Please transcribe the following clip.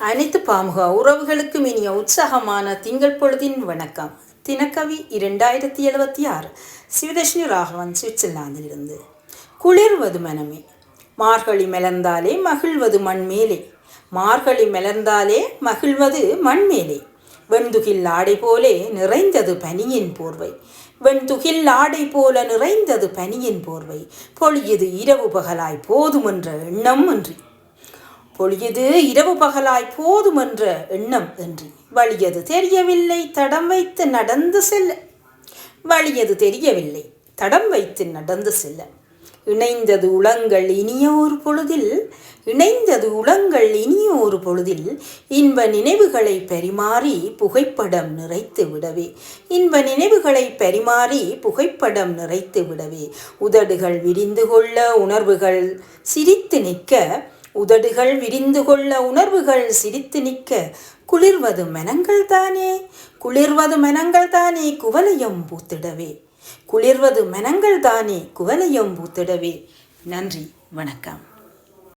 அனைத்து பாமுக உறவுகளுக்கும் இனிய உற்சாகமான திங்கள் பொழுதின் வணக்கம். தினக்கவி இரண்டாயிரத்தி எழுபத்தி ஆறு சிவதர்ஷினி ராகவன் சுவிட்சர்லாந்திலிருந்து. குளிர்வது மனமே மார்கழி மலர்ந்தாலே மகிழ்வது மண்மேலே மார்கழி மலர்ந்தாலே மகிழ்வது மண்மேலே வெண்துகில் ஆடை போலே நிறைந்தது பனியின் போர்வை வெண்துகில் ஆடை போல நிறைந்தது பனியின் போர்வை. பொழியது இரவு பகலாய் போதுமென்ற எண்ணம் அன்றி. பொழியது இரவு பகலாய் போதுமென்ற எண்ணம் என்று. வழியது தெரியவில்லை தடம் வைத்து நடந்து செல்ல. வழியது தெரியவில்லை தடம் வைத்து நடந்து செல்ல. இணைந்தது உளங்கள் இனிய ஒரு பொழுதில் இணைந்தது உளங்கள் இனிய ஒரு பொழுதில் இன்ப நினைவுகளை பரிமாறி புகைப்படம் நிறைத்து விடவே. இன்ப நினைவுகளை பரிமாறி புகைப்படம் நிறைத்து விடவே. உதடுகள் விரிந்து கொள்ள உணர்வுகள் சிரித்து நிற்க உதடுகள் விரிந்து கொள்ள உணர்வுகள் சிரித்து நிற்க குளிர்வது மனங்கள் தானே? குளிர்வது மனங்கள் தானே? குவலையும் பூத்திடவே. குளிர்வது மனங்கள் தானே? குவலையும் பூத்திடவே. நன்றி வணக்கம்.